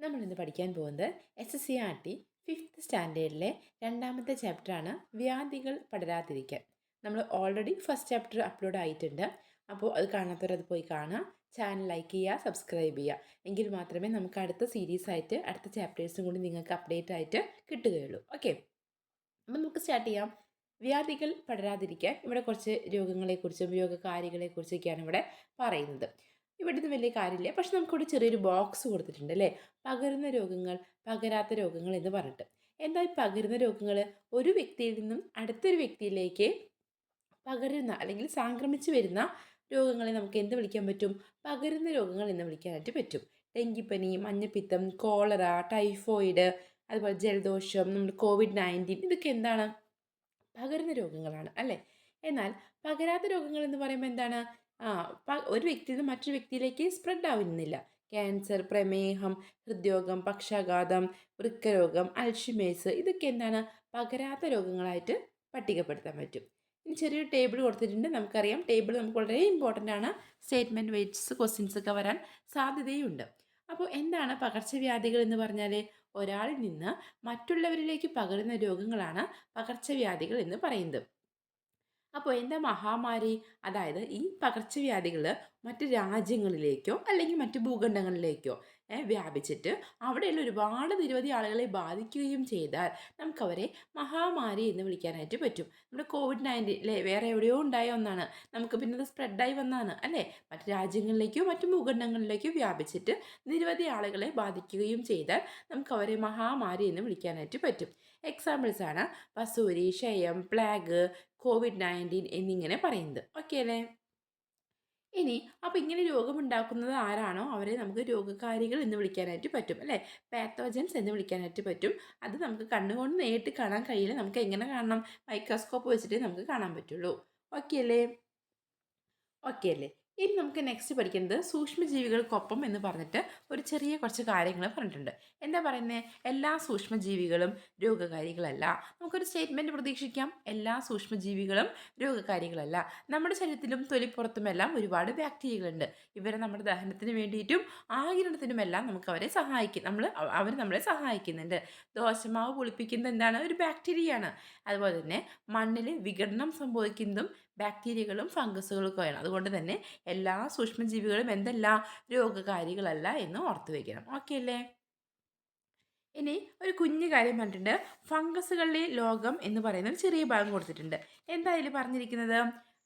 നമ്മൾ ഇന്ന് പഠിക്കാൻ പോകുന്നത് S S C R T fifth സ്റ്റാൻഡേർഡിലെ രണ്ടാമത്തെ ചാപ്റ്ററാണ് വ്യാധികൾ പടരാതിരിക്കാൻ നമ്മൾ ഓൾറെഡി ഫസ്റ്റ് ചാപ്റ്റർ അപ്ലോഡ് ആയിട്ടുണ്ട്. അപ്പോൾ അത് കാണാത്തവർ അത് പോയി കാണുക. ചാനൽ ലൈക്ക് ചെയ്യുക സബ്സ്ക്രൈബ് ചെയ്യുക. എങ്കിൽ മാത്രമേ നമുക്ക് അടുത്ത സീരീസ് ആയിട്ട് അടുത്ത ചാപ്റ്റേഴ്സും കൂടി നിങ്ങൾക്ക് അപ്ഡേറ്റ് ആയിട്ട് കിട്ടുകയുള്ളൂ. ഓക്കെ അപ്പം നമുക്ക് സ്റ്റാർട്ട് ചെയ്യാം. വ്യാധികൾ പടരാതിരിക്കാൻ ഇവിടെ കുറച്ച് രോഗങ്ങളെക്കുറിച്ചും രോഗകാരികളെക്കുറിച്ചൊക്കെയാണ് ഇവിടെ പറയുന്നത്. ഇവിടുത്തെ വലിയ കാര്യമില്ല. പക്ഷെ നമുക്കിവിടെ ചെറിയൊരു ബോക്സ് കൊടുത്തിട്ടുണ്ട് അല്ലേ? പകരുന്ന രോഗങ്ങൾ പകരാത്ത രോഗങ്ങൾ എന്ന് പറഞ്ഞിട്ട്. എന്താ ഈ പകരുന്ന രോഗങ്ങൾ? ഒരു വ്യക്തിയിൽ നിന്നും അടുത്തൊരു വ്യക്തിയിലേക്ക് പകരുന്ന അല്ലെങ്കിൽ സംക്രമിച്ച് വരുന്ന രോഗങ്ങളെ നമുക്ക് എന്ത് വിളിക്കാൻ പറ്റും? പകരുന്ന രോഗങ്ങൾ എന്ന് വിളിക്കാനായിട്ട് പറ്റും. ഡെങ്കിപ്പനി മഞ്ഞപ്പിത്തം കോളറ ടൈഫോയിഡ് അതുപോലെ ജലദോഷം നമ്മൾ കോവിഡ് നയന്റീൻ ഇതൊക്കെ എന്താണ്? പകരുന്ന രോഗങ്ങളാണ് അല്ലേ? എന്നാൽ പകരാത്ത രോഗങ്ങൾ എന്ന് പറയുമ്പോൾ എന്താണ്? ആ ഒരു വ്യക്തിയിൽ നിന്ന് മറ്റൊരു വ്യക്തിയിലേക്ക് സ്പ്രെഡ് ആവുന്നില്ല. ക്യാൻസർ പ്രമേഹം ഹൃദ്രോഗം പക്ഷാഘാതം വൃക്കരോഗം അൽഷിമേഴ്സ് ഇതൊക്കെ എന്താണ്? പകരാത്ത രോഗങ്ങളായിട്ട് പട്ടികപ്പെടുത്താൻ പറ്റും. ഇനി ചെറിയൊരു ടേബിൾ കൊടുത്തിട്ടുണ്ട്. നമുക്കറിയാം. ടേബിൾ നമുക്ക് വളരെ ഇമ്പോർട്ടന്റ് ആണ്. സ്റ്റേറ്റ്മെന്റ് വെയ്റ്റ്സ് ക്വസ്റ്റ്യൻസ് ഒക്കെ വരാൻ സാധ്യതയുണ്ട്. അപ്പോൾ എന്താണ് പകർച്ചവ്യാധികൾ എന്ന് പറഞ്ഞാൽ? ഒരാളിൽ നിന്ന് മറ്റുള്ളവരിലേക്ക് പകരുന്ന രോഗങ്ങളാണ് പകർച്ചവ്യാധികൾ എന്ന് പറയുന്നത്. അപ്പോൾ എന്താ മഹാമാരി അതായത് ഈ പകർച്ചവ്യാധികൾ മറ്റ് രാജ്യങ്ങളിലേക്കോ അല്ലെങ്കിൽ മറ്റ് ഭൂഖണ്ഡങ്ങളിലേക്കോ വ്യാപിച്ചിട്ട് അവിടെയുള്ള ഒരുപാട് നിരവധി ആളുകളെ ബാധിക്കുകയും ചെയ്താൽ നമുക്കവരെ മഹാമാരി എന്ന് വിളിക്കാനായിട്ട് പറ്റും. നമ്മുടെ കോവിഡ് നയന്റീൻ അല്ലേ വേറെ എവിടെയോ ഉണ്ടായ ഒന്നാണ്. നമുക്ക് പിന്നെ അത് സ്പ്രെഡായി വന്നതാണ് അല്ലേ? മറ്റ് രാജ്യങ്ങളിലേക്കോ മറ്റു ഭൂഖണ്ഡങ്ങളിലേക്കോ വ്യാപിച്ചിട്ട് നിരവധി ആളുകളെ ബാധിക്കുകയും ചെയ്താൽ നമുക്കവരെ മഹാമാരി എന്ന് വിളിക്കാനായിട്ട് പറ്റും. എക്സാമ്പിൾസ് ആണ്. വസൂരി ക്ഷയം പ്ലാഗ് കോവിഡ് നയന്റീൻ എന്നിങ്ങനെ പറയുന്നത്. ഓക്കെ അല്ലേ? ഇനി അപ്പോൾ ഇങ്ങനെ രോഗമുണ്ടാക്കുന്നത് ആരാണോ? അവരെ നമുക്ക് രോഗകാരികൾ എന്ന് വിളിക്കാനായിട്ട് പറ്റും അല്ലേ? പാത്തോജൻസ് എന്ന് വിളിക്കാനായിട്ട് പറ്റും. അത് നമുക്ക് കണ്ണുകൊണ്ട് നേരിട്ട് കാണാൻ കഴിയില്ല. നമുക്ക് എങ്ങനെ കാണണം? മൈക്രോസ്കോപ്പ് വെച്ചിട്ട് നമുക്ക് കാണാൻ പറ്റുള്ളൂ. ഓക്കെ അല്ലേ? ഓക്കെ അല്ലേ? ഇനി നമുക്ക് നെക്സ്റ്റ് പഠിക്കുന്നത് സൂക്ഷ്മജീവികൾക്കൊപ്പം എന്ന് പറഞ്ഞിട്ട് ഒരു ചെറിയ കുറച്ച് കാര്യങ്ങൾ പറഞ്ഞിട്ടുണ്ട്. എന്താ പറയുന്നത് എല്ലാ സൂക്ഷ്മജീവികളും രോഗകാരികളല്ല. നമുക്കൊരു സ്റ്റേറ്റ്മെന്റ് പ്രതീക്ഷിക്കാം. എല്ലാ സൂക്ഷ്മജീവികളും രോഗകാരികളല്ല. നമ്മുടെ ശരീരത്തിലും തൊലിപ്പുറത്തുമെല്ലാം ഒരുപാട് ബാക്ടീരിയകളുണ്ട് ഇവരെ നമ്മുടെ ദഹനത്തിന് വേണ്ടിയിട്ടും ആകിരണത്തിനുമെല്ലാം നമുക്ക് അവരെ സഹായിക്കും. നമ്മൾ അവർ നമ്മളെ സഹായിക്കുന്നുണ്ട്. ദോശമാവ് പുളിപ്പിക്കുന്നത് എന്താണ്? ഒരു ബാക്ടീരിയയാണ് അതുപോലെ തന്നെ മണ്ണിൽ വിഘടനം സംഭവിക്കുന്നതും ബാക്ടീരിയകളും ഫംഗസുകളൊക്കെയാണ് അതുകൊണ്ട് തന്നെ എല്ലാ സൂക്ഷ്മജീവികളും എന്തല്ല രോഗകാരികളല്ല എന്ന് ഓർത്തു വയ്ക്കണം ഓക്കെ അല്ലേ? ഇനി ഒരു കുഞ്ഞു കാര്യം പറഞ്ഞിട്ടുണ്ട്. ഫംഗസുകളിലെ ലോകം എന്ന് പറയുന്ന ഒരു ചെറിയ ഭാഗം കൊടുത്തിട്ടുണ്ട്. എന്താ ഇതിൽ പറഞ്ഞിരിക്കുന്നത്?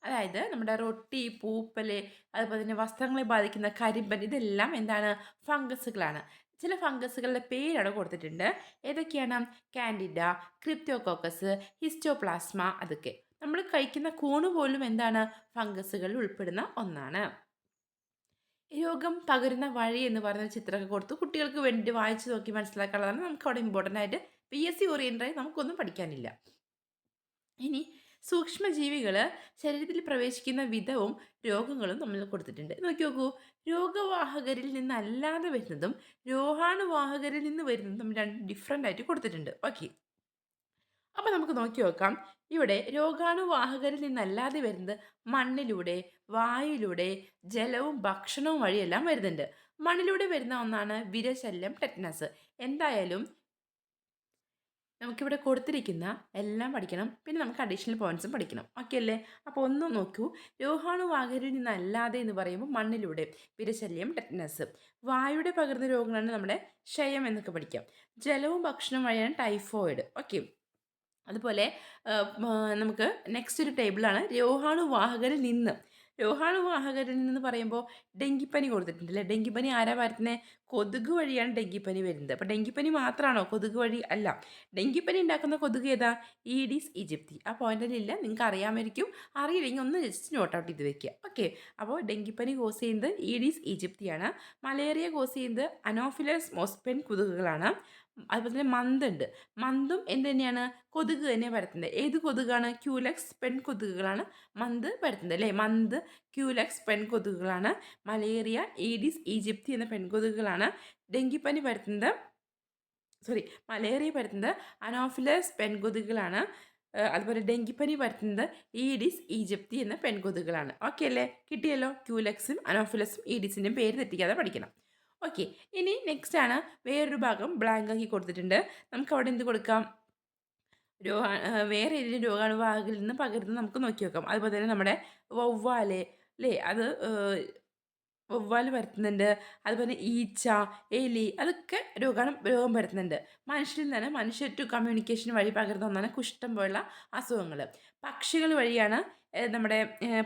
അതായത് നമ്മുടെ റൊട്ടി പൂപ്പൽ അതുപോലെ തന്നെ വസ്ത്രങ്ങളെ ബാധിക്കുന്ന കരിമ്പൻ ഇതെല്ലാം എന്താണ്? ഫംഗസുകളാണ്. ചില ഫംഗസുകളുടെ പേരവിടെ കൊടുത്തിട്ടുണ്ട്. ഏതൊക്കെയാണ്? കാൻഡിഡ ക്രിപ്റ്റോകോക്കസ് ഹിസ്റ്റോപ്ലാസ്മ അതൊക്കെ. നമ്മൾ കഴിക്കുന്ന കൂണ് പോലും എന്താണ്? ഫംഗസുകൾ ഉൾപ്പെടുന്ന ഒന്നാണ്. രോഗം പകരുന്ന വഴി എന്ന് പറയുന്ന ചിത്രമൊക്കെ കൊടുത്തു. കുട്ടികൾക്ക് വേണ്ടി വായിച്ചു നോക്കി മനസ്സിലാക്കാനുള്ളതാണ്. നമുക്ക് അവിടെ ഇമ്പോർട്ടന്റ് ആയിട്ട് പി എസ് സി ഓറിയന്റായി നമുക്കൊന്നും പഠിക്കാനില്ല. ഇനി സൂക്ഷ്മജീവികൾ ശരീരത്തിൽ പ്രവേശിക്കുന്ന വിധവും രോഗങ്ങളും നമ്മൾ കൊടുത്തിട്ടുണ്ട്. നോക്കി നോക്കൂ. രോഗവാഹകരിൽ നിന്നല്ലാതെ വരുന്നതും രോഗാണുവാഹകരിൽ നിന്ന് വരുന്നതും രണ്ട് ഡിഫറെന്റ് ആയിട്ട് കൊടുത്തിട്ടുണ്ട്. ഓക്കെ അപ്പോൾ നമുക്ക് നോക്കി നോക്കാം. ഇവിടെ രോഗാണുവാഹകരിൽ നിന്നല്ലാതെ വരുന്നത് മണ്ണിലൂടെ വായുവിലൂടെ ജലവും ഭക്ഷണവും വഴിയെല്ലാം വരുന്നുണ്ട്. മണ്ണിലൂടെ വരുന്ന ഒന്നാണ് വിരശല്യം ടെറ്റനസ് എന്തായാലും നമുക്കിവിടെ കൊടുത്തിരിക്കുന്ന എല്ലാം പഠിക്കണം. പിന്നെ നമുക്ക് അഡീഷണൽ പോയിന്റ്സും പഠിക്കണം. ഓക്കെ അല്ലേ? അപ്പോൾ ഒന്ന് നോക്കൂ. രോഗാണുവാഹകരിൽ നിന്നല്ലാതെ എന്ന് പറയുമ്പോൾ മണ്ണിലൂടെ വിരശല്യം ടെറ്റനസ് വായുടെ പകർന്ന രോഗങ്ങളാണ് നമ്മുടെ ക്ഷയം എന്നൊക്കെ പഠിക്കാം. ജലവും ഭക്ഷണവും വഴിയാണ് ടൈഫോയിഡ് ഓക്കെ അതുപോലെ നമുക്ക് നെക്സ്റ്റ് ഒരു ടേബിളാണ് രോഗാണുവാഹകരിൽ നിന്ന്. രോഗാണുവാഹകരിൽ നിന്ന് പറയുമ്പോൾ ഡെങ്കിപ്പനി കൊടുത്തിട്ടുണ്ട് അല്ലേ? ഡെങ്കിപ്പനി ആരാ വരുന്നത് കൊതുക് വഴിയാണ് ഡെങ്കിപ്പനി വരുന്നത്. അപ്പോൾ ഡെങ്കിപ്പനി മാത്രമാണോ കൊതുക് വഴി അല്ല. ഡെങ്കിപ്പനി ഉണ്ടാക്കുന്ന കൊതുക് ഏതാ? Aedes aegypti. ആ പോയിന്റിലില്ല നിങ്ങൾക്ക് അറിയാമായിരിക്കും. അറിയില്ലെങ്കിൽ ഒന്ന് ജസ്റ്റ് നോട്ട് ഔട്ട് ചെയ്ത് വെക്കുക ഓക്കെ അപ്പോൾ ഡെങ്കിപ്പനി കോസ് ചെയ്യുന്നത് ഈഡിസ് ഈജിപ്തിയാണ്. മലേറിയ കോസ് ചെയ്യുന്നത് അനോഫിലസ് മോസ്പെൻ കൊതുകുകളാണ്. അതുപോലെ തന്നെ മന്തുണ്ട്. മന്തും എന്ത് തന്നെയാണ്? കൊതുക് തന്നെ പരത്തുന്നത്. ഏത് കൊതുകാണ്? ക്യൂലക്സ് പെൺ കൊതുകുകളാണ് മന്ത് പരത്തുന്നത് അല്ലേ? മന്ത് ക്യൂലക്സ് പെൺ കൊതുകുകളാണ്. മലേറിയ ഏഡിസ് ഈജിപ്തി എന്ന പെൺകൊതുകുകളാണ് ഡെങ്കിപ്പനി പരത്തുന്നത്. സോറി മലേറിയ പരത്തുന്നത് അനോഫിലസ് പെൺകൊതുകുകളാണ് അതുപോലെ ഡെങ്കിപ്പനി പരത്തുന്നത് ഈഡിസ് ഈജിപ്തി എന്ന പെൺകൊതുകുകളാണ് ഓക്കെ അല്ലേ? കിട്ടിയല്ലോ. ക്യൂലക്സും അനോഫിലസും ഈഡിസിന്റെയും പേര് തെറ്റിക്കാതെ പഠിക്കണം. ഓക്കെ. ഇനി നെക്സ്റ്റ് ആണ് വേറൊരു ഭാഗം ബ്ലാങ്ക് ആക്കി കൊടുത്തിട്ടുണ്ട്. നമുക്ക് അവിടെ എന്ത് കൊടുക്കാം? രോഗ വേറെ ഏതെങ്കിലും രോഗാണുവാഹകരിൽ നിന്ന് പകരുന്നത് നമുക്ക് നോക്കി വെക്കാം അതുപോലെ തന്നെ നമ്മുടെ വവ്വാൽ അല്ലേ അത് വവ്വാൽ പരത്തുന്നുണ്ട്. അതുപോലെ ഈച്ച എലി അതൊക്കെ രോഗാണു രോഗം പരത്തുന്നുണ്ട്. മനുഷ്യരിൽ നിന്ന് മനുഷ്യ ടു കമ്മ്യൂണിക്കേഷൻ വഴി പകരുന്ന ഒന്നാണ് കുഷ്ഠം പോലുള്ള അസുഖങ്ങൾ പക്ഷികൾ വഴിയാണ് നമ്മുടെ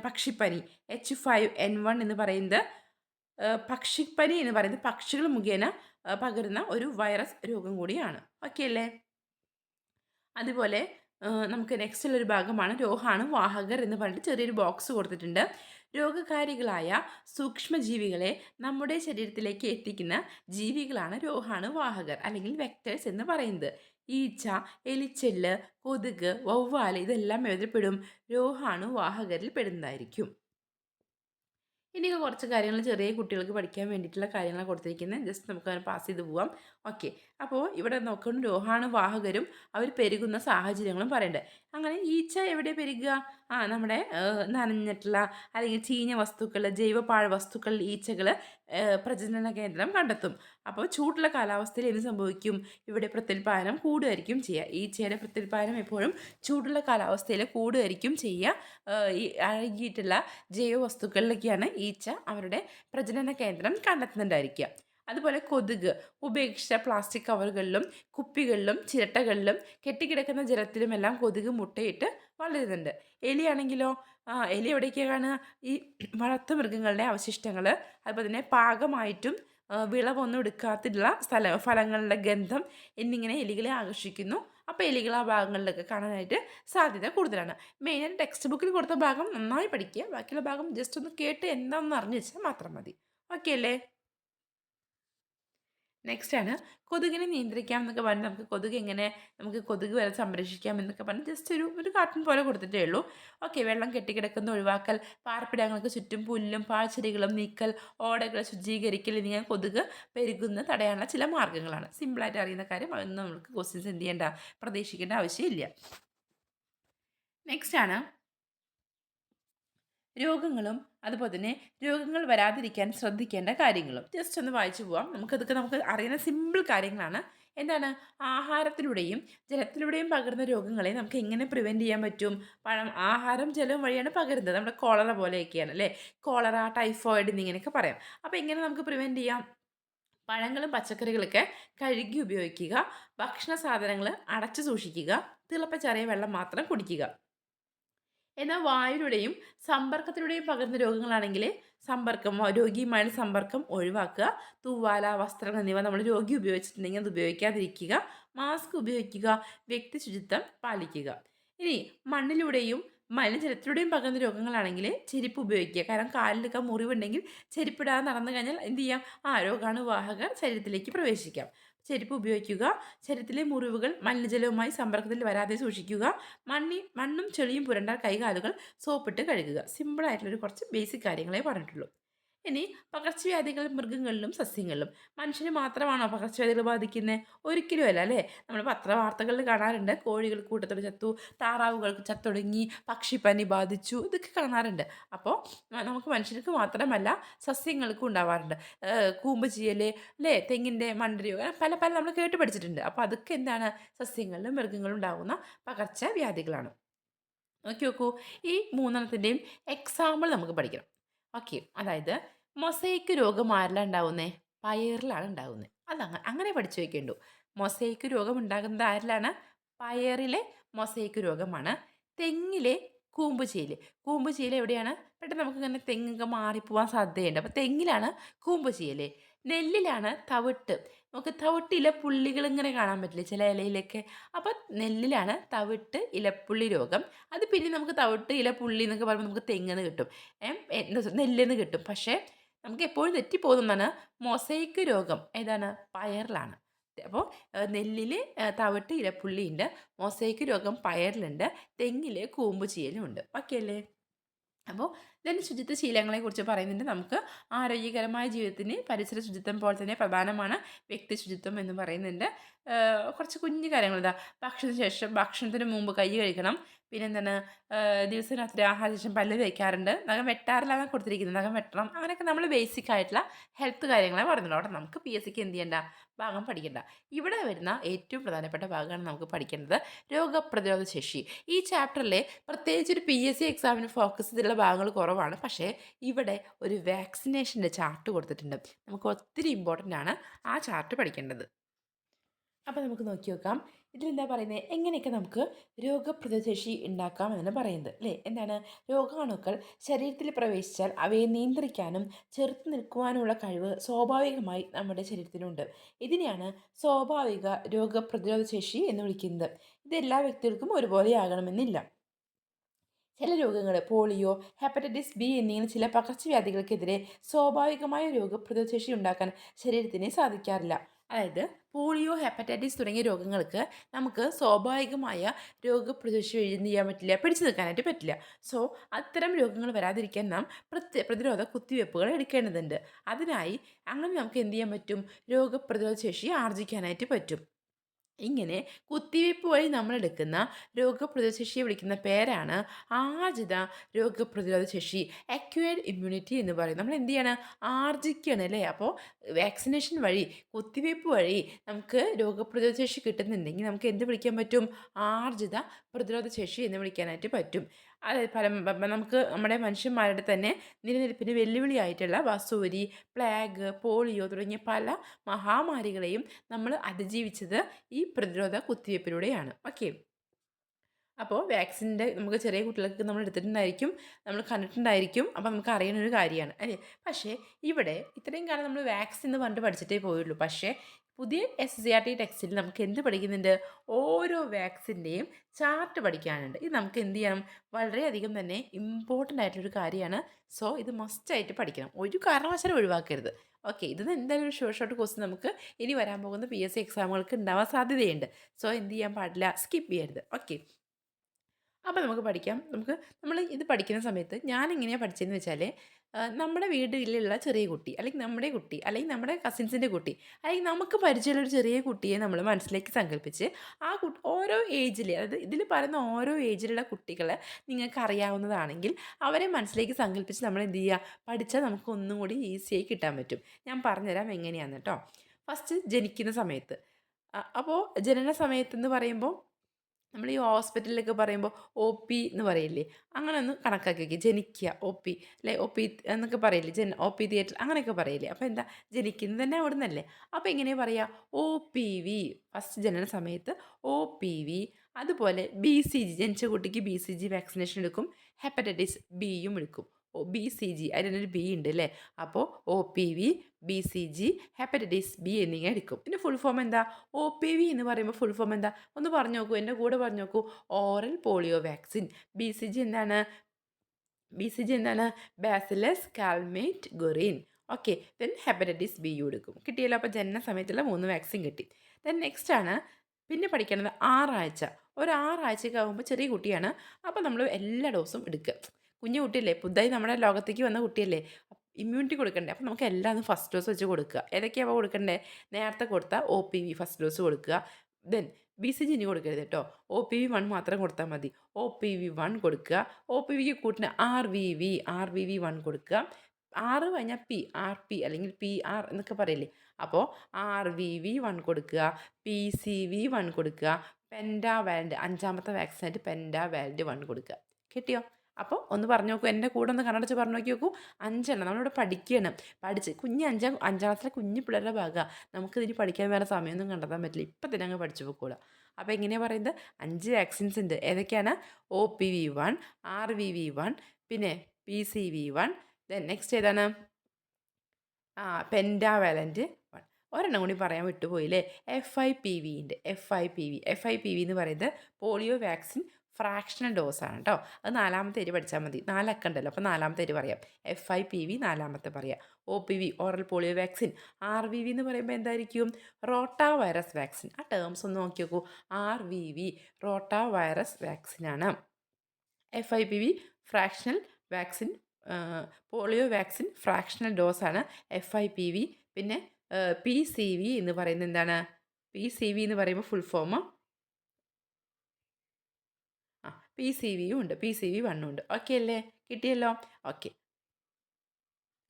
പക്ഷിപ്പനി എച്ച് ഫൈവ് എൻ വൺ എന്ന് പറയുന്നത് പക്ഷിപ്പനി എന്ന് പറയുന്നത് പക്ഷികൾ മുഖേന പകരുന്ന ഒരു വൈറസ് രോഗം കൂടിയാണ്. ഓക്കെ അല്ലേ? അതുപോലെ നമുക്ക് നെക്സ്റ്റ് ഉള്ളൊരു ഭാഗമാണ് രോഗാണു വാഹകർ എന്ന് പറഞ്ഞിട്ട് ചെറിയൊരു ബോക്സ് കൊടുത്തിട്ടുണ്ട്. രോഗകാരികളായ സൂക്ഷ്മജീവികളെ നമ്മുടെ ശരീരത്തിലേക്ക് എത്തിക്കുന്ന ജീവികളാണ് രോഗാണുവാഹകർ അല്ലെങ്കിൽ വെക്ടേഴ്സ് എന്ന് പറയുന്നത്. ഈച്ച എലിച്ചെല്ല് കൊതുക് വവ്വാൽ ഇതെല്ലാം എഴുതപ്പെടും രോഗാണുവാഹകരിൽ പെടുന്നതായിരിക്കും. ഇനിയൊക്കെ കുറച്ച് കാര്യങ്ങൾ ചെറിയ കുട്ടികൾക്ക് പഠിക്കാൻ വേണ്ടിയിട്ടുള്ള കാര്യങ്ങളാണ് കൊടുത്തിരിക്കുന്നത് ജസ്റ്റ് നമുക്ക് അങ്ങനെ പാസ് ചെയ്ത് പോവാം. ഓക്കെ അപ്പോൾ ഇവിടെ നോക്കണം രോഹാണു വാഹകരും അവർ പെരുകുന്ന സാഹചര്യങ്ങളും പറയണ്ടേ അങ്ങനെ ഈച്ച എവിടെ പെരുകുക ആ നമ്മുടെ നനഞ്ഞിട്ടുള്ള അല്ലെങ്കിൽ ചീഞ്ഞ വസ്തുക്കൾ ജൈവപാഴ വസ്തുക്കൾ ഈച്ചകൾ പ്രജനന കേന്ദ്രം കണ്ടെത്തും. അപ്പോൾ ചൂടുള്ള കാലാവസ്ഥയിൽ എന്ത് സംഭവിക്കും? ഇവിടെ പ്രത്യുൽപാദനം കൂടുമായിരിക്കും ചെയ്യുക. ഈച്ചയുടെ പ്രത്യുൽപാദനം എപ്പോഴും ചൂടുള്ള കാലാവസ്ഥയിൽ കൂടുമായിരിക്കും ചെയ്യുക. ഈ അഴുകിയിട്ടുള്ള ജൈവ വസ്തുക്കളിലൊക്കെയാണ് ഈച്ച അവരുടെ പ്രജനന കേന്ദ്രം കണ്ടെത്തുന്നുണ്ടായിരിക്കുക. അതുപോലെ കൊതുക് ഉപേക്ഷിച്ച പ്ലാസ്റ്റിക് കവറുകളിലും കുപ്പികളിലും ചിരട്ടകളിലും കെട്ടിക്കിടക്കുന്ന ജലത്തിലുമെല്ലാം കൊതുക് മുട്ടയിട്ട് വളരുന്നുണ്ട്. എലിയാണെങ്കിലോ എലി എവിടേക്കാണ് ഈ വളർത്തു മൃഗങ്ങളുടെ അവശിഷ്ടങ്ങൾ അതുപോലെ തന്നെ പാകമായിട്ടും വിളവൊന്നും എടുക്കാത്തിട്ടുള്ള സ്ഥല ഫലങ്ങളുടെ ഗന്ധം എന്നിങ്ങനെ എലികളെ ആകർഷിക്കുന്നു. അപ്പോൾ എലികൾ ആ ഭാഗങ്ങളിലൊക്കെ കാണാനായിട്ട് സാധ്യത കൂടുതലാണ്. മെയിനായിട്ട് ടെക്സ്റ്റ് ബുക്കിൽ കൊടുത്ത ഭാഗം നന്നായി പഠിക്കുക. ബാക്കിയുള്ള ഭാഗം ജസ്റ്റ് ഒന്ന് കേട്ട് എന്താണെന്ന് അറിഞ്ഞു വെച്ചാൽ മാത്രം മതി. ഓക്കെ അല്ലേ? നെക്സ്റ്റ് ആണ് കൊതുകിനെ നിയന്ത്രിക്കാം എന്നൊക്കെ പറഞ്ഞ് നമുക്ക് കൊതുക് എങ്ങനെ നമുക്ക് കൊതുക് വരെ സംരക്ഷിക്കാം എന്നൊക്കെ പറഞ്ഞ് ജസ്റ്റ് ഒരു ഒരു കാർട്ടൂൺ പോലെ കൊടുത്തിട്ടേ ഉള്ളൂ. ഓക്കെ വെള്ളം കെട്ടിക്കിടക്കുന്ന ഒഴിവാക്കൽ പാർപ്പിടങ്ങൾക്ക് ചുറ്റും പുല്ലും പാഴ്ചെടികളും നീക്കൽ ഓടകൾ ശുചീകരിക്കൽ എന്നിങ്ങനെ കൊതുക് പെരുകുന്ന തടയാനുള്ള ചില മാർഗങ്ങളാണ്. സിമ്പിളായിട്ട് അറിയുന്ന കാര്യം അതൊന്നും നമുക്ക് ക്വസ്റ്റ്യൻസ് എന്ത് ചെയ്യേണ്ട പ്രതീക്ഷിക്കേണ്ട ആവശ്യമില്ല. നെക്സ്റ്റ് ആണ് രോഗങ്ങളും അതുപോലെ തന്നെ രോഗങ്ങൾ വരാതിരിക്കാൻ ശ്രദ്ധിക്കേണ്ട കാര്യങ്ങളും. ജസ്റ്റ് ഒന്ന് വായിച്ചു പോവാം. നമുക്കതൊക്കെ നമുക്ക് അറിയുന്ന സിമ്പിൾ കാര്യങ്ങളാണ്. എന്താണ്? ആഹാരത്തിലൂടെയും ജലത്തിലൂടെയും പകരുന്ന രോഗങ്ങളെ നമുക്ക് എങ്ങനെ പ്രിവെന്റ് ചെയ്യാൻ പറ്റും? പഴം ആഹാരം ജലവും വഴിയാണ് പകരുന്നത്. നമ്മുടെ കോളറ പോലെയൊക്കെയാണ് അല്ലേ? കോളറ ടൈഫോയിഡ് എന്നിങ്ങനെയൊക്കെ പറയാം. അപ്പോൾ എങ്ങനെ നമുക്ക് പ്രിവെന്റ് ചെയ്യാം? പഴങ്ങളും പച്ചക്കറികളൊക്കെ കഴുകി ഉപയോഗിക്കുക. ഭക്ഷണ സാധനങ്ങൾ അടച്ചു സൂക്ഷിക്കുക. തിളപ്പച്ചറിയ വെള്ളം മാത്രം കുടിക്കുക. എന്നാൽ വായുവിലൂടെയും സമ്പർക്കത്തിലൂടെയും പകർന്ന രോഗങ്ങളാണെങ്കിൽ സമ്പർക്കം രോഗിയുമായുള്ള സമ്പർക്കം ഒഴിവാക്കുക തൂവാല വസ്ത്രങ്ങൾ എന്നിവ നമ്മൾ രോഗി ഉപയോഗിച്ചിട്ടുണ്ടെങ്കിൽ അത് ഉപയോഗിക്കാതിരിക്കുക മാസ്ക് ഉപയോഗിക്കുക വ്യക്തി ശുചിത്വം പാലിക്കുക. ഇനി മണ്ണിലൂടെയും മലിനജലത്തിലൂടെയും പകർന്ന രോഗങ്ങളാണെങ്കിൽ ചെരുപ്പ് ഉപയോഗിക്കുക. കാരണം കാലിലൊക്കെ മുറിവുണ്ടെങ്കിൽ ചെരുപ്പിടാതെ നടന്നു കഴിഞ്ഞാൽ എന്ത് ചെയ്യാം? ആ രോഗാണുവാഹകർ ശരീരത്തിലേക്ക് പ്രവേശിക്കാം. ചെരുപ്പ് ഉപയോഗിക്കുക. ശരീരത്തിലെ മുറിവുകൾ മലിനജലവുമായി സമ്പർക്കത്തിൽ വരാതെ സൂക്ഷിക്കുക. മണ്ണി മണ്ണും ചെളിയും പുരണ്ട കൈകാലുകൾ സോപ്പിട്ട് കഴുകുക. സിമ്പിളായിട്ടുള്ളൊരു കുറച്ച് ബേസിക് കാര്യങ്ങളെ പറഞ്ഞിട്ടുള്ളൂ. ഇനി പകർച്ചവ്യാധികൾ മൃഗങ്ങളിലും സസ്യങ്ങളിലും മനുഷ്യന് മാത്രമാണോ പകർച്ചവ്യാധികൾ ബാധിക്കുന്നത് ഒരിക്കലും അല്ല അല്ലേ? നമ്മൾ പത്രവാർത്തകളിൽ കാണാറുണ്ട് കോഴികൾ കൂട്ടത്തോട് ചത്തു താറാവുകൾക്ക് ചത്തൊടുങ്ങി പക്ഷിപ്പനി ബാധിച്ചു ഇതൊക്കെ കാണാറുണ്ട്. അപ്പോൾ നമുക്ക് മനുഷ്യർക്ക് മാത്രമല്ല സസ്യങ്ങൾക്കും ഉണ്ടാവാറുണ്ട്. കൂമ്പ് ചെയ്യൽ അല്ലേ? തെങ്ങിന്റെ മണ്ടരിയോ പല പല നമ്മൾ കേട്ട് പഠിച്ചിട്ടുണ്ട്. അപ്പോൾ അതൊക്കെ എന്താണ്? സസ്യങ്ങളിലും മൃഗങ്ങളിലും ഉണ്ടാകുന്ന പകർച്ചവ്യാധികളാണ്. നോക്കി നോക്കൂ ഈ മൂന്നെണ്ണത്തിന്റെയും എക്സാമ്പിൾ നമുക്ക് പഠിക്കണം. ഓക്കെ അതായത് മൊസൈക്ക് രോഗം ആരിലാണ് ഉണ്ടാവുന്നത് പയറിലാണ് ഉണ്ടാവുന്നത് അതങ്ങനെ അങ്ങനെ പഠിച്ചു വയ്ക്കേണ്ടു മൊസൈക്ക് രോഗം ഉണ്ടാകുന്നത് ആരിലാണ്? പയറിലെ മൊസൈക്ക് രോഗമാണ്. തെങ്ങിലെ കൂമ്പുചീൽ കൂമ്പുചീല എവിടെയാണ്? പെട്ടെന്ന് നമുക്ക് ഇങ്ങനെ തെങ്ങൊക്കെ മാറിപ്പോവാൻ സാധ്യതയുണ്ട്. അപ്പോൾ തെങ്ങിലാണ് കൂമ്പുചീൽ നെല്ലിലാണ് തവിട്ട്. നമുക്ക് തവിട്ട് ഇലപ്പുള്ളികൾ ഇങ്ങനെ കാണാൻ പറ്റില്ല? ചില ഇലയിലൊക്കെ. അപ്പോൾ നെല്ലിലാണ് തവിട്ട് ഇലപ്പുള്ളി രോഗം. അത് പിന്നെ നമുക്ക് തവിട്ട് ഇലപ്പുള്ളി എന്നൊക്കെ പറയുമ്പോൾ നമുക്ക് തെങ്ങെന്ന് കിട്ടും. നെല്ലെന്ന് കിട്ടും. പക്ഷേ നമുക്ക് എപ്പോഴും തെറ്റിപ്പോകുന്നതാണ് മൊസൈക്ക് രോഗം. ഏതാണ്? പയറിലാണ്. അപ്പോൾ നെല്ലിൽ തവിട്ട് ഇലപ്പുള്ളിയുണ്ട്. മൊസൈക്ക് രോഗം പയറിലുണ്ട്. തെങ്ങിൽ കൂമ്പ് ചെയ്യലുമുണ്ട് ഓക്കെ അല്ലേ അപ്പോൾ ഇതിന് ശുചിത്വ ശീലങ്ങളെക്കുറിച്ച് പറയുന്നുണ്ട്. നമുക്ക് ആരോഗ്യകരമായ ജീവിതത്തിന് പരിസര ശുചിത്വം പോലെ തന്നെ പ്രധാനമാണ് വ്യക്തി ശുചിത്വം എന്ന് പറയുന്നുണ്ട്. കുറച്ച് കുഞ്ഞു കാര്യങ്ങൾ ഇതാ. ഭക്ഷണത്തിന് ശേഷം ഭക്ഷണത്തിന് മുമ്പ് കൈ കഴിക്കണം പിന്നെന്താണ് ദിവസം രാത്രി ആഹാരശേഷം പല്ല് തേക്കാറുണ്ട്. നഖം വെട്ടാറില്ലാതെ കൊടുത്തിരിക്കുന്നത് നഖം വെട്ടണം. അങ്ങനെയൊക്കെ നമ്മൾ ബേസിക് ആയിട്ടുള്ള ഹെൽത്ത് കാര്യങ്ങളെ പറഞ്ഞിട്ടുണ്ട്. അവിടെ നമുക്ക് പി എസ് സിക്ക് എന്ത് ചെയ്യേണ്ട? ഭാഗം പഠിക്കേണ്ട. ഇവിടെ വരുന്ന ഏറ്റവും പ്രധാനപ്പെട്ട ഭാഗമാണ് നമുക്ക് പഠിക്കേണ്ടത് രോഗപ്രതിരോധ ശേഷി. ഈ ചാപ്റ്ററിലെ പ്രത്യേകിച്ച് ഒരു പി എസ് സി എക്സാമിന് ഫോക്കസ് ചെയ്തിട്ടുള്ള ഭാഗങ്ങൾ കുറവാണ്. പക്ഷേ ഇവിടെ ഒരു വാക്സിനേഷന്റെ ചാർട്ട് കൊടുത്തിട്ടുണ്ട്. നമുക്ക് ഒത്തിരി ഇമ്പോർട്ടന്റ് ആണ് ആ ചാർട്ട് പഠിക്കേണ്ടത്. അപ്പോൾ നമുക്ക് നോക്കി നോക്കാം. ഇതിലെന്താ പറയുന്നത് എങ്ങനെയൊക്കെ നമുക്ക് രോഗപ്രതിശേഷി ഉണ്ടാക്കാം എന്നാണ് പറയുന്നത് അല്ലേ? എന്താണ്? രോഗാണുക്കൾ ശരീരത്തിൽ പ്രവേശിച്ചാൽ അവയെ നിയന്ത്രിക്കാനും ചെറുത്ത് നിൽക്കുവാനുമുള്ള കഴിവ് സ്വാഭാവികമായി നമ്മുടെ ശരീരത്തിനുണ്ട് ഇതിനെയാണ് സ്വാഭാവിക രോഗപ്രതിരോധശേഷി എന്ന് വിളിക്കുന്നത്. ഇത് എല്ലാ വ്യക്തികൾക്കും ഒരുപോലെ ആകണമെന്നില്ല ചില രോഗങ്ങൾ പോളിയോ ഹെപ്പറ്റൈറ്റിസ് ബി എന്നിങ്ങനെ ചില പകർച്ചവ്യാധികൾക്കെതിരെ സ്വാഭാവികമായ രോഗപ്രതിരോധശേഷി ഉണ്ടാക്കാൻ ശരീരത്തിന് സാധിക്കാറില്ല. അതായത് പോളിയോ ഹെപ്പറ്റൈറ്റിസ് തുടങ്ങിയ രോഗങ്ങൾക്ക് നമുക്ക് സ്വാഭാവികമായ രോഗപ്രതിരോധ എന്ത് ചെയ്യാൻ പറ്റില്ല പിടിച്ചു നിൽക്കാനായിട്ട് പറ്റില്ല. സോ അത്തരം രോഗങ്ങൾ വരാതിരിക്കാൻ നാം പ്രത്യ പ്രതിരോധ കുത്തിവയ്പ്പുകൾ എടുക്കേണ്ടതുണ്ട്. അതിനായി അങ്ങനെ നമുക്ക് എന്ത് ചെയ്യാൻ പറ്റും? രോഗപ്രതിരോധ ശേഷി ആർജിക്കാനായിട്ട് പറ്റും. ഇങ്ങനെ കുത്തിവയ്പ്പ് വഴി നമ്മൾ എടുക്കുന്ന രോഗപ്രതിരോധ ശേഷിയെ വിളിക്കുന്ന പേരാണ് ആർജിത രോഗപ്രതിരോധ ശേഷി അക്വയർഡ് ഇമ്മ്യൂണിറ്റി എന്ന് പറയും. നമ്മൾ എന്ത് ചെയ്യണം? ആർജിക്കുകയാണ് അല്ലേ? അപ്പോൾ വാക്സിനേഷൻ വഴി കുത്തിവയ്പ്പ് വഴി നമുക്ക് രോഗപ്രതിരോധ ശേഷി കിട്ടുന്നുണ്ടെങ്കിൽ നമുക്ക് എന്ത് വിളിക്കാൻ പറ്റും? ആർജിത പ്രതിരോധ ശേഷി എന്ന് വിളിക്കാനായിട്ട് പറ്റും. അതായത് പല നമുക്ക് നമ്മുടെ മനുഷ്യന്മാരുടെ തന്നെ നിലനിൽപ്പിന് വെല്ലുവിളിയായിട്ടുള്ള വസൂരി പ്ലാഗ് പോളിയോ തുടങ്ങിയ പല മഹാമാരികളെയും നമ്മൾ അതിജീവിച്ചത് ഈ പ്രതിരോധ കുത്തിവയ്പ്പിലൂടെയാണ്. ഓക്കെ. അപ്പോൾ വാക്സിന്റെ നമുക്ക് ചെറിയ കുട്ടികൾക്ക് നമ്മൾ എടുത്തിട്ടുണ്ടായിരിക്കും നമ്മൾ കണ്ടിട്ടുണ്ടായിരിക്കും അപ്പോൾ നമുക്ക് അറിയുന്ന ഒരു കാര്യമാണ് അല്ലേ? പക്ഷേ ഇവിടെ ഇത്രയും കാലം നമ്മൾ വാക്സിൻ എന്ന് പറഞ്ഞിട്ട് പഠിച്ചിട്ടേ പോയുള്ളൂ. പക്ഷേ പുതിയ എസ് സി ആർ ടി ടെക്സ്റ്റിൽ നമുക്ക് എന്ത് പഠിക്കുന്നുണ്ട്? ഓരോ വാക്സിന്റെയും ചാർട്ട് പഠിക്കാനുണ്ട്. ഇത് നമുക്ക് എന്ത് ചെയ്യണം? വളരെയധികം തന്നെ ഇമ്പോർട്ടന്റ് ആയിട്ടുള്ളൊരു കാര്യമാണ്. സോ ഇത് മസ്റ്റായിട്ട് പഠിക്കണം. ഒരു കാരണവശാലും ഒഴിവാക്കരുത്. ഓക്കെ ഇത് എന്തായാലും ഒരു ഷോർട്ട് ഷോർട്ട് ക്വസ്റ്റ് നമുക്ക് ഇനി വരാൻ പോകുന്ന പി എസ് സി എക്സാമുകൾക്ക് ഉണ്ടാവാൻ സാധ്യതയുണ്ട്. സോ എന്ത് ചെയ്യാൻ പാടില്ല? സ്കിപ്പ് ചെയ്യരുത്. ഓക്കെ അപ്പോൾ നമുക്ക് പഠിക്കാം. നമുക്ക് നമ്മൾ ഇത് പഠിക്കുന്ന സമയത്ത് ഞാൻ എങ്ങനെയാണ് പഠിച്ചതെന്ന് വെച്ചാൽ നമ്മുടെ വീട്ടിലുള്ള ചെറിയ കുട്ടി അല്ലെങ്കിൽ നമ്മുടെ കുട്ടി അല്ലെങ്കിൽ നമ്മുടെ കസിൻസിന്റെ കുട്ടി അല്ലെങ്കിൽ നമുക്ക് പരിചയമുള്ള ഒരു ചെറിയ കുട്ടിയെ നമ്മൾ മനസ്സിലേക്ക് സങ്കല്പിച്ച് ആ കുട്ടി ഓരോ ഏജിൽ അതായത് ഇതിൽ പറയുന്ന ഓരോ ഏജിലുള്ള കുട്ടികളെ നിങ്ങൾക്ക് അറിയാവുന്നതാണെങ്കിൽ അവരെ മനസ്സിലേക്ക് സങ്കല്പിച്ച് നമ്മൾ എന്ത് ചെയ്യുക? പഠിച്ചാൽ നമുക്ക് ഒന്നും കൂടി ഈസിയായി കിട്ടാൻ പറ്റും. ഞാൻ പറഞ്ഞുതരാം എങ്ങനെയാണെന്ന് കേട്ടോ. ഫസ്റ്റ് ജനിക്കുന്ന സമയത്ത്. അപ്പോൾ ജനന സമയത്ത് എന്ന് പറയുമ്പോൾ നമ്മൾ ഈ ഹോസ്പിറ്റലിലൊക്കെ പറയുമ്പോൾ ഒ പി എന്ന് പറയില്ലേ? അങ്ങനെ ഒന്ന് കണക്കാക്കി വയ്ക്കുക ജനിക്കുക ഒ പി അല്ലെ ഒ പി എന്നൊക്കെ പറയില്ലേ? ജൻ ഒ പി തിയേറ്റർ അങ്ങനെയൊക്കെ പറയില്ലേ? അപ്പോൾ എന്താ? ജനിക്കുന്നത് തന്നെ അവിടെ നിന്നല്ലേ അപ്പോൾ എങ്ങനെ പറയുക ഒ പി വി ഫസ്റ്റ് ജനന സമയത്ത് ഒ പി വി അതുപോലെ ബി സി ജി ജനിച്ച കുട്ടിക്ക് ബി സി ജി വാക്സിനേഷൻ എടുക്കും. ഹെപ്പറ്റൈറ്റിസ് ബിയും എടുക്കും. ബി സി ജി അതിനൊരു ബി ഉണ്ട് അല്ലേ? അപ്പോൾ O P V B C G hepatitis B എന്നിങ്ങനെ എടുക്കും ഇതിന്റെ ഫുൾ ഫോം എന്താ? ഒ പി വി എന്ന് പറയുമ്പോൾ ഫുൾ ഫോം എന്താ? ഒന്ന് പറഞ്ഞു നോക്കൂ എന്റെ കൂടെ പറഞ്ഞു നോക്കൂ. Oral polio vaccine B C G എന്താണ്? ബി സി ജി എന്താണ്? Bacillus Calmette Guerin okay then hepatitis B U എടുക്കും. കിട്ടിയല്ലോ അപ്പോൾ ജനന സമയത്തുള്ള മൂന്ന് വാക്സിൻ കിട്ടി. ദെൻ നെക്സ്റ്റ് ആണ് പിന്നെ പഠിക്കേണ്ടത് ആറാഴ്ച. ഒരു ആറാഴ്ചയൊക്കെ ആകുമ്പോൾ ചെറിയ കുട്ടിയാണ്. അപ്പോൾ നമ്മൾ എല്ലാ ഡോസും എടുക്കുക. കുഞ്ഞു കുട്ടിയല്ലേ? പുതുതായി നമ്മുടെ ലോകത്തേക്ക് വന്ന കുട്ടിയല്ലേ? ഇമ്മ്യൂണിറ്റി കൊടുക്കണ്ടേ? അപ്പോൾ നമുക്ക് എല്ലാം ഫസ്റ്റ് ഡോസ് വെച്ച് കൊടുക്കുക. ഏതൊക്കെയാണ് കൊടുക്കണ്ടേ? നേരത്തെ കൊടുത്ത O P V first dose കൊടുക്കുക. ദെൻ ബി സി ജി ഇനി കൊടുക്കരുത് കേട്ടോ. ഒ പി വി വൺ മാത്രം കൊടുത്താൽ മതി. ഒ പി വി വൺ കൊടുക്കുക. ഒ പി വിക്ക് കൂട്ടിന് R V V R V V one കൊടുക്കുക. ആറ് കഴിഞ്ഞാൽ പി ആർ പി അല്ലെങ്കിൽ പി ആർ എന്നൊക്കെ പറയില്ലേ? അപ്പോൾ ആർ വി വി വൺ കൊടുക്കുക. പി സി വി വൺ കൊടുക്കുക. പെൻഡാ വാലന്റ് അഞ്ചാമത്തെ വാക്സിനായിട്ട് പെൻഡാ വാലന്റ് വൺ കൊടുക്കുക. കിട്ടിയോ? അപ്പോൾ ഒന്ന് പറഞ്ഞു നോക്കൂ എന്റെ കൂടെ ഒന്ന് കണ്ണടച്ച് പറഞ്ഞു നോക്കി നോക്കൂ. അഞ്ചെണ്ണം നമ്മളിവിടെ പഠിക്കണം. പഠിച്ച് കുഞ്ഞ് അഞ്ചാം അഞ്ചാം ക്ലാസ്സിലെ കുഞ്ഞു പിള്ളേരുടെ ഭാഗമാണ് നമുക്കിതിന് പഠിക്കാൻ വേറെ സമയമൊന്നും കണ്ടെത്താൻ പറ്റില്ല. ഇപ്പം തന്നെ അങ്ങ് പഠിച്ചു പോയിക്കോളാം അപ്പോൾ എങ്ങനെയാണ് പറയുന്നത്? അഞ്ച് വാക്സിൻസ് ഉണ്ട്. ഏതൊക്കെയാണ്? O P V one R V V one പിന്നെ P C V one then next ഏതാണ്? ആ പെൻഡാവാലന്റ് വൺ ഒരെണ്ണം കൂടി പറയാൻ വിട്ടുപോയില്ലേ? എഫ് ഐ പി വി ഉണ്ട് F I P V F I P V എന്ന് പറയുന്നത് പോളിയോ വാക്സിൻ ഫ്രാക്ഷണൽ ഡോസാണ് കേട്ടോ അത് നാലാമത്തെ എരി പഠിച്ചാൽ മതി. നാലക്ക ഉണ്ടല്ലോ അപ്പോൾ നാലാമത്തെ എരി പറയാം. എഫ് ഐ പി വി നാലാമത്തെ പറയാം. O P V oral polio vaccine R V V എന്ന് പറയുമ്പോൾ എന്തായിരിക്കും? റോട്ടാ വൈറസ് വാക്സിൻ ആ ടേംസ് ഒന്ന് നോക്കി നോക്കൂ. R V V rota virus വാക്സിനാണ് F I P V fractional vaccine polio vaccine fractional ഡോസാണ് F I P V പിന്നെ P C V എന്ന് പറയുന്നത് എന്താണ്? പി സി വി എന്ന് പറയുമ്പോൾ ഫുൾ ഫോം പി സി വിയും ഉണ്ട്. പി സി വി വണ്ണും ഉണ്ട്. ഓക്കെ അല്ലേ? കിട്ടിയല്ലോ? ഓക്കെ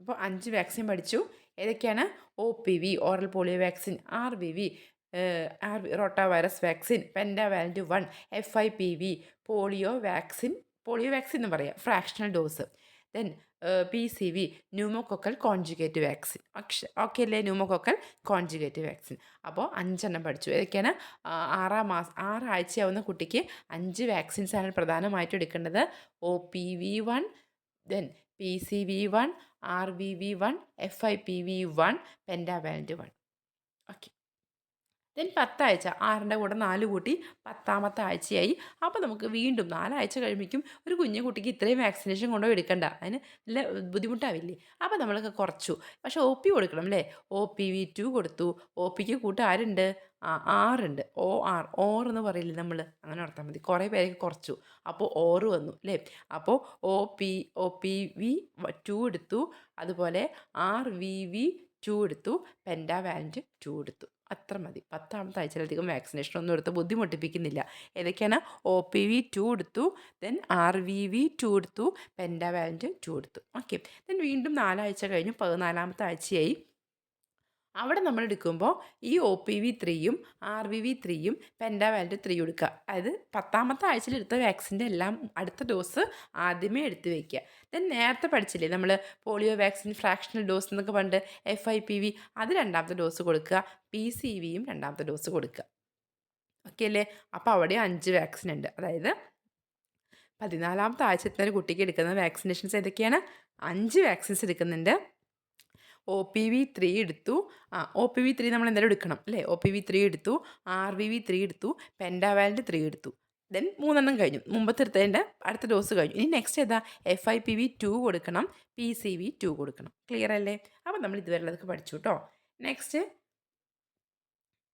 അപ്പോൾ അഞ്ച് വാക്സിൻ പഠിച്ചു. ഏതൊക്കെയാണ്? O P V oral polio vaccine R V V R rota virus vaccine pentavalent one F I P V polio vaccine polio vaccine എന്ന് പറയാം. Fractional dose then P C V pneumococcal conjugate vaccine okay അല്ലേ pneumococcal conjugate vaccine അപ്പോൾ അഞ്ചെണ്ണം പഠിച്ചു. ഏതൊക്കെയാണ് ആറാം മാസം ആറാഴ്ചയാവുന്ന കുട്ടിക്ക് അഞ്ച് വാക്സിൻസാണ് പ്രധാനമായിട്ടും എടുക്കേണ്ടത്. O P V one then P C V one R V V one F I P V one pentavalent one okay then പത്താഴ്ച ആറിന്റെ കൂടെ നാല് കൂട്ടി പത്താമത്തെ ആഴ്ചയായി. അപ്പോൾ നമുക്ക് വീണ്ടും നാലാഴ്ച കഴിയുമ്പോഴേക്കും ഒരു കുഞ്ഞു കുട്ടിക്ക് ഇത്രയും വാക്സിനേഷൻ കൊണ്ടുപോയി എടുക്കണ്ട. അതിന് നല്ല ബുദ്ധിമുട്ടാവില്ലേ? അപ്പോൾ നമ്മളൊക്കെ കുറച്ചു. പക്ഷേ ഒ പി കൊടുക്കണം അല്ലേ? ഒ പി വി ടു കൊടുത്തു. ഒ പിക്ക് കൂട്ട് ആരുണ്ട്? ആ ആറുണ്ട്. ഒ ആർ ഓർ എന്ന് പറയില്ലേ നമ്മൾ അങ്ങനെ ഓർത്താൽ മതി. കുറേ പേരൊക്കെ കുറച്ചു. അപ്പോൾ ഓറ് വന്നു അല്ലേ? അപ്പോൾ O P O P V two എടുത്തു. അതുപോലെ ആർ വി വി ടു എടുത്തു. പെൻഡാവാലന്റ് ടു എടുത്തു. അത്ര മതി. പത്താമത്തെ ആഴ്ചയിലധികം വാക്സിനേഷൻ ഒന്നും എടുത്ത് ബുദ്ധിമുട്ടിപ്പിക്കുന്നില്ല. ഏതൊക്കെയാണ്? ഒ പി വി ടു എടുത്തു then R V V two എടുത്തു പെൻഡാവാലന്റ് ടു എടുത്തു. ഓക്കെ ദെൻ വീണ്ടും നാലാഴ്ച കഴിഞ്ഞു പതിനാലാമത്തെ ആഴ്ചയായി. അവിടെ നമ്മൾ എടുക്കുമ്പോൾ ഈ ഒ പി വി ത്രീയും ആർ വി വി ത്രീയും പെൻഡാവാലിന്റെ ത്രീ എടുക്കുക. അതായത് പത്താമത്തെ ആഴ്ചയിൽ എടുത്ത വാക്സിന്റെ എല്ലാം അടുത്ത ഡോസ് ആദ്യമേ എടുത്ത് വയ്ക്കുക ദെൻ നേരത്തെ പഠിച്ചില്ലേ നമ്മൾ പോളിയോ വാക്സിൻ ഫ്രാക്ഷണൽ ഡോസ് എന്നൊക്കെ പണ്ട് എഫ് ഐ പി വി അത് രണ്ടാമത്തെ ഡോസ് കൊടുക്കുക. പി സി വിയും രണ്ടാമത്തെ ഡോസ് കൊടുക്കുക. ഓക്കെ അല്ലേ? അപ്പോൾ അവിടെ അഞ്ച് വാക്സിൻ ഉണ്ട്. അതായത് പതിനാലാമത്തെ ആഴ്ചത്തെ കുട്ടിക്ക് എടുക്കുന്ന വാക്സിനേഷൻസ് ഏതൊക്കെയാണ്? അഞ്ച് വാക്സിൻസ് എടുക്കുന്നുണ്ട്. ഒ പി വി ത്രീ എടുത്തു. ആ ഒ പി വി ത്രീ നമ്മൾ എന്തായാലും എടുക്കണം അല്ലേ? ഒ പി വി ത്രീ എടുത്തു ആർ വി വി ത്രീ എടുത്തു പെൻഡാവാലിന്റെ ത്രീ എടുത്തു. ദെൻ മൂന്നെണ്ണം കഴിഞ്ഞു. മുമ്പത്തെ എടുത്തതിന്റെ അടുത്ത ഡോസ് കഴിഞ്ഞു. ഇനി നെക്സ്റ്റ് ഏതാ? F I P V two കൊടുക്കണം പി സി വി ടു കൊടുക്കണം. ക്ലിയർ അല്ലേ? അപ്പോൾ നമ്മൾ ഇതുവരെയുള്ളതൊക്കെ പഠിച്ചു കേട്ടോ നെക്സ്റ്റ്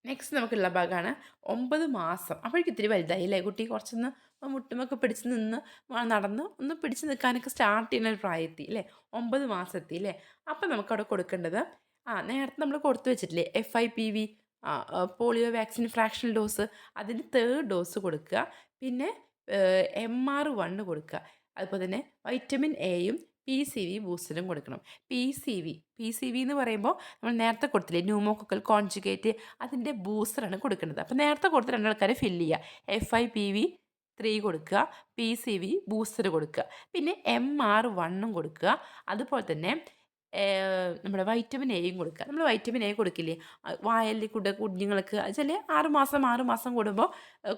നെക്സ്റ്റ് നമുക്കുള്ള ഭാഗമാണ് ഒമ്പത് മാസം. അപ്പോഴേക്കും ഇത്തിരി വലുതായി അല്ലേ കുട്ടി? കുറച്ചൊന്ന് മുട്ടുമൊക്കെ പിടിച്ച് നിന്ന് നടന്ന് ഒന്ന് പിടിച്ച് നിൽക്കാനൊക്കെ സ്റ്റാർട്ട് ചെയ്യുന്ന ഒരു പ്രായത്തിൽ അല്ലേ ഒമ്പത് മാസത്തിൽ അല്ലേ അപ്പം നമുക്കവിടെ കൊടുക്കേണ്ടത് ആ നേരത്തെ നമ്മൾ കൊടുത്തു വെച്ചിട്ടില്ലേ F I P V polio vaccine fractional dose അതിന് തേർഡ് ഡോസ് കൊടുക്കുക. പിന്നെ എം ആർ വണ്ണ് കൊടുക്കുക. അതുപോലെ തന്നെ വൈറ്റമിൻ എയും പി സി വി ബൂസ്റ്ററും കൊടുക്കണം. P C V P C V എന്ന് പറയുമ്പോൾ നമ്മൾ നേരത്തെ കൊടുത്തില്ലേ ന്യൂമോക്കൽ കോൺജുഗേറ്റ് അതിന്റെ ബൂസ്റ്ററാണ് കൊടുക്കേണ്ടത് അപ്പോൾ നേരത്തെ കൊടുത്ത രണ്ടാൾക്കാരെ ഫില്ല് ചെയ്യുക. F I P V three കൊടുക്കുക പി സി വി ബൂസ്റ്റർ കൊടുക്കുക. പിന്നെ എം ആർ വണ്ണും കൊടുക്കുക. അതുപോലെ തന്നെ നമ്മുടെ വൈറ്റമിൻ എയും കൊടുക്കുക. നമ്മൾ വൈറ്റമിൻ എ കൊടുക്കില്ലേ? വായലിൽ കൂടെ കുഞ്ഞുങ്ങൾക്ക് ചില ആറുമാസം ആറുമാസം ആറ് മാസം കൂടുമ്പോൾ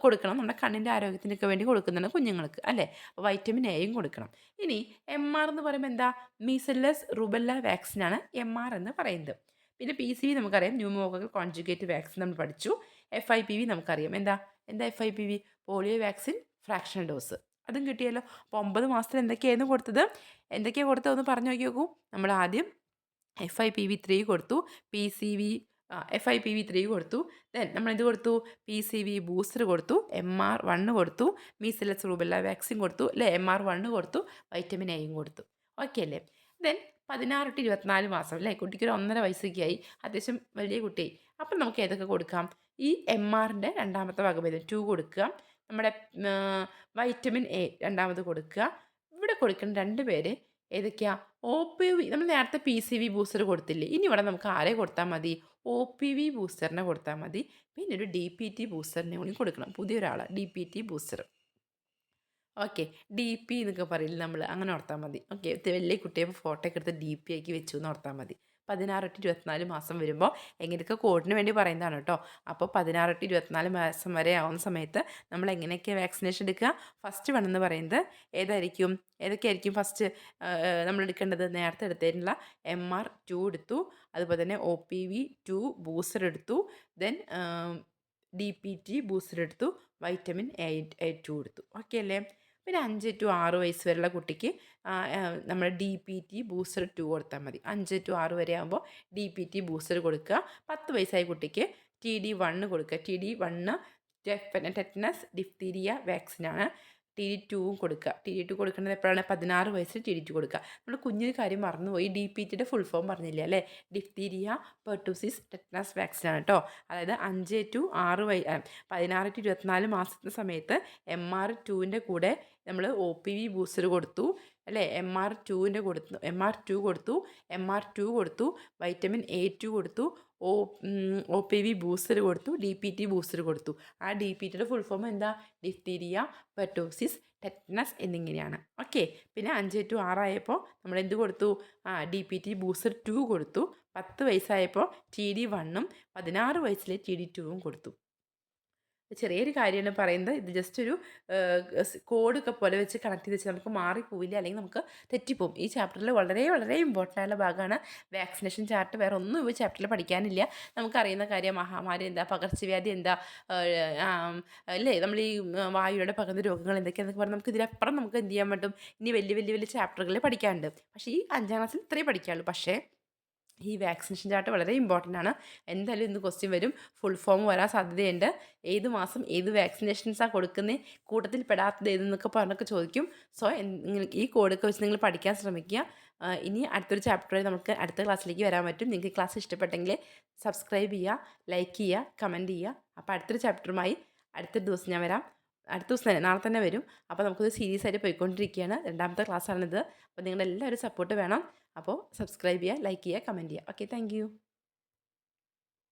കൊടുക്കണം. നമ്മുടെ കണ്ണിന്റെ ആരോഗ്യത്തിനൊക്കെ വേണ്ടി കൊടുക്കുന്നുണ്ട് കുഞ്ഞുങ്ങൾക്ക് അല്ലേ? വൈറ്റമിൻ എയും കൊടുക്കണം. ഇനി എം ആർ എന്ന് പറയുമ്പോൾ എന്താ? മീസല്ലസ് റുബല്ല വാക്സിനാണ് എം ആർ എന്ന് പറയുന്നത്. പിന്നെ പി സി വി നമുക്കറിയാം. ന്യൂമോക്കൽ കോൺജുഗേറ്റ് വാക്സിൻ നമ്മൾ പഠിച്ചു. എഫ് ഐ പി വി നമുക്കറിയാം. എന്താ? എന്താ F I P V polio vaccine fractional dose. അതും കിട്ടിയല്ലോ. അപ്പോൾ ഒമ്പത് മാസത്തിൽ എന്തൊക്കെയായിരുന്നു കൊടുത്തത്? എന്തൊക്കെയാണ് കൊടുത്തതെന്ന് പറഞ്ഞു നോക്കി നോക്കൂ. നമ്മൾ ആദ്യം F I P V three കൊടുത്തു. P C V F I P V three കൊടുത്തു. ദെൻ നമ്മൾ ഇത് കൊടുത്തു? പി സി വി ബൂസ്റ്റർ കൊടുത്തു. എം ആർ വണ്ണ് കൊടുത്തു. മീസിലസ് റൂബെല്ല വാക്സിൻ കൊടുത്തു. അല്ലെ? എം ആർ വണ്ണ് കൊടുത്തു. വൈറ്റമിൻ എയും കൊടുത്തു. ഓക്കെ അല്ലേ? ദെൻ പതിനാറ് ടു ഇരുപത്തിനാല് മാസം. അല്ലേ? കുട്ടിക്ക് ഒരു ഒന്നര വയസ്സൊക്കെ ആയി. അത്യാവശ്യം വലിയ കുട്ടിയായി അപ്പം നമുക്ക് ഏതൊക്കെ കൊടുക്കാം? ഈ എം ആറിന്റെ രണ്ടാമത്തെ വകഭേദം ടു കൊടുക്കുക. നമ്മുടെ വൈറ്റമിൻ എ രണ്ടാമത് കൊടുക്കുക. ഇവിടെ കൊടുക്കുന്ന രണ്ട് പേര് ഏതൊക്കെയാ? ഒ പി വി നമ്മൾ നേരത്തെ പി സി വി ബൂസ്റ്റർ കൊടുത്തില്ലേ? ഇനി ഇവിടെ നമുക്ക് ആരെ കൊടുത്താൽ മതി? ഒ പി വി ബൂസ്റ്ററിനെ കൊടുത്താൽ മതി. പിന്നെ ഒരു ഡി പി ടി ബൂസ്റ്ററിനെ കൂടി കൊടുക്കണം. പുതിയൊരാളാണ് D P T booster okay D P എന്നൊക്കെ പറയില്ല നമ്മൾ അങ്ങനെ ഓർത്താൽ മതി. ഓക്കെ വലിയ കുട്ടിയെ ഫോട്ടോ ഒക്കെ എടുത്ത് ഡി പി ആക്കി വെച്ചു എന്ന് ഓർത്താൽ മതി. പതിനാറ് ടു ഇരുപത്തിനാല് മാസം വരുമ്പോൾ എങ്ങനെയൊക്കെ കോഡിന് വേണ്ടി പറയുന്നതാണ് കേട്ടോ. അപ്പോൾ പതിനാറ് ടു ഇരുപത്തിനാല് മാസം വരെ ആവുന്ന സമയത്ത് നമ്മൾ എങ്ങനെയൊക്കെ വാക്സിനേഷൻ എടുക്കുക? ഫസ്റ്റ് വൺ എന്ന് പറയുന്നത് ഏതായിരിക്കും? ഏതൊക്കെയായിരിക്കും ഫസ്റ്റ് നമ്മൾ എടുക്കേണ്ടത്? നേരത്തെ എടുത്തതിനുള്ള എം ആർ ടു എടുത്തു. അതുപോലെ തന്നെ O P V two booster എടുത്തു. Then D P T booster എടുത്തു. വൈറ്റമിൻ എ ടു എടുത്തു. ഓക്കെ അല്ലേ? പിന്നെ അഞ്ച് ടു ആറ് വയസ്സ് വരെയുള്ള കുട്ടിക്ക് നമ്മൾ D P T booster two കൊടുത്താൽ മതി. അഞ്ച് ടു ആറ് വരെ ആകുമ്പോൾ ഡി പി ടി ബൂസ്റ്റർ കൊടുക്കുക. പത്ത് വയസ്സായ കുട്ടിക്ക് ടി ഡി വണ്ണ് കൊടുക്കുക. T D one tetanus diphtheria വാക്സിനാണ്. ടി ഡി ടുവും കൊടുക്കുക ടി ഡി ടു കൊടുക്കുന്നത് എപ്പോഴാണ്? പതിനാറ് വയസ്സിൽ ടി ഡി ടു കൊടുക്കുക നമ്മൾ കുഞ്ഞിന് കാര്യം മറന്നുപോയി. ഡി പി ടിയുടെ ഫുൾ ഫോം പറഞ്ഞില്ല അല്ലേ? ഡിഫ്തീരിയ പെർട്ടൂസിസ് ടെറ്റനസ് വാക്സിൻ ആണ് കേട്ടോ അതായത് അഞ്ച് ടു ആറ് വയ പതിനാറ് ടു ഇരുപത്തിനാല് മാസത്തെ സമയത്ത് എം ആർ ടുവിന്റെ കൂടെ നമ്മൾ ഒ പി വി ബൂസ്റ്റർ കൊടുത്തു അല്ലേ? എം ആർ ടുവിന്റെ കൊടുത്തു എം ആർ ടു കൊടുത്തു എം ആർ ടു കൊടുത്തു വൈറ്റമിൻ എ ടു കൊടുത്തു O O P V booster കൊടുത്തു ഡി പി ടി ബൂസ്റ്റർ കൊടുത്തു. ആ ഡി പി ടിയുടെ ഫുൾ ഫോം എന്താ? ഡിഫ്തീരിയ പെറ്റോസിസ് ടെറ്റനസ് എന്നിങ്ങനെയാണ്. ഓക്കെ പിന്നെ അഞ്ച് ടു ആറായപ്പോൾ നമ്മൾ എന്ത് കൊടുത്തു? ആ D P T booster two കൊടുത്തു. പത്ത് വയസ്സായപ്പോൾ ടി ഡി വണ്ണും പതിനാറ് വയസ്സിലെ ടി ഡി ടുവും കൊടുത്തു. ചെറിയൊരു കാര്യമാണ് പറയുന്നത്. ഇത് ജസ്റ്റ് ഒരു കോഡൊക്കെ പോലെ വെച്ച് കണക്ട് ചെയ്ത് വെച്ച് നമുക്ക് മാറിപ്പോവില്ല. അല്ലെങ്കിൽ നമുക്ക് തെറ്റിപ്പോവും. ഈ ചാപ്റ്ററിൽ വളരെ വളരെ ഇമ്പോർട്ടന്റ് ആയുള്ള ഭാഗമാണ് വാക്സിനേഷൻ ചാർട്ട് വേറെ ഒന്നും ഈ ചാപ്റ്ററിൽ പഠിക്കാനില്ല. നമുക്കറിയുന്ന കാര്യം മഹാമാരി എന്താ പകർച്ചവ്യാധി എന്താ അല്ലേ? നമ്മൾ ഈ വായുവിടെ പകർന്ന രോഗങ്ങൾ എന്തൊക്കെയാണെന്നൊക്കെ പറഞ്ഞാൽ നമുക്ക് ഇതിലപ്പുറം നമുക്ക് എന്ത് ചെയ്യാൻ പറ്റും? ഇനി വലിയ വലിയ വലിയ ചാപ്റ്ററുകളിൽ പഠിക്കാനുണ്ട്. പക്ഷേ ഈ അഞ്ചാം ക്ലാസ്സിൽ ഇത്രയും പഠിക്കാനുള്ളൂ. പക്ഷേ ഈ വാക്സിനേഷൻ ചാർട്ട് വളരെ ഇമ്പോർട്ടന്റ് ആണ്. എന്തായാലും ഇന്ന് ക്വസ്റ്റ്യൻ വരും. ഫുൾ ഫോം വരാൻ സാധ്യതയുണ്ട്. ഏത് മാസം ഏത് വാക്സിനേഷൻസാണ് കൊടുക്കുന്നത് കൂട്ടത്തിൽ പെടാത്തത് ഏതെന്നൊക്കെ പറഞ്ഞൊക്കെ ചോദിക്കും. സോ ഈ കോഡൊക്കെ വെച്ച് നിങ്ങൾ പഠിക്കാൻ ശ്രമിക്കുക. ഇനി അടുത്തൊരു ചാപ്റ്ററിൽ നമുക്ക് അടുത്ത ക്ലാസ്സിലേക്ക് വരാൻ പറ്റും. നിങ്ങൾക്ക് ക്ലാസ് ഇഷ്ടപ്പെട്ടെങ്കിൽ സബ്സ്ക്രൈബ് ചെയ്യുക ലൈക്ക് ചെയ്യുക കമന്റ് ചെയ്യുക. അപ്പോൾ അടുത്തൊരു ചാപ്റ്ററുമായി അടുത്ത ദിവസം ഞാൻ വരാം. അടുത്ത ദിവസം തന്നെ നാളെ തന്നെ വരും. അപ്പോൾ നമുക്കൊരു സീരിയസ് ആയിട്ട് പോയിക്കൊണ്ടിരിക്കുകയാണ്. രണ്ടാമത്തെ ക്ലാസ്സാണിത് അപ്പോൾ നിങ്ങളുടെ എല്ലാവരും സപ്പോർട്ട് വേണം. അപ്പോൾ സബ്സ്ക്രൈബ് ചെയ്യുക ലൈക്ക് ചെയ്യുക കമന്റ് ചെയ്യുക. Okay thank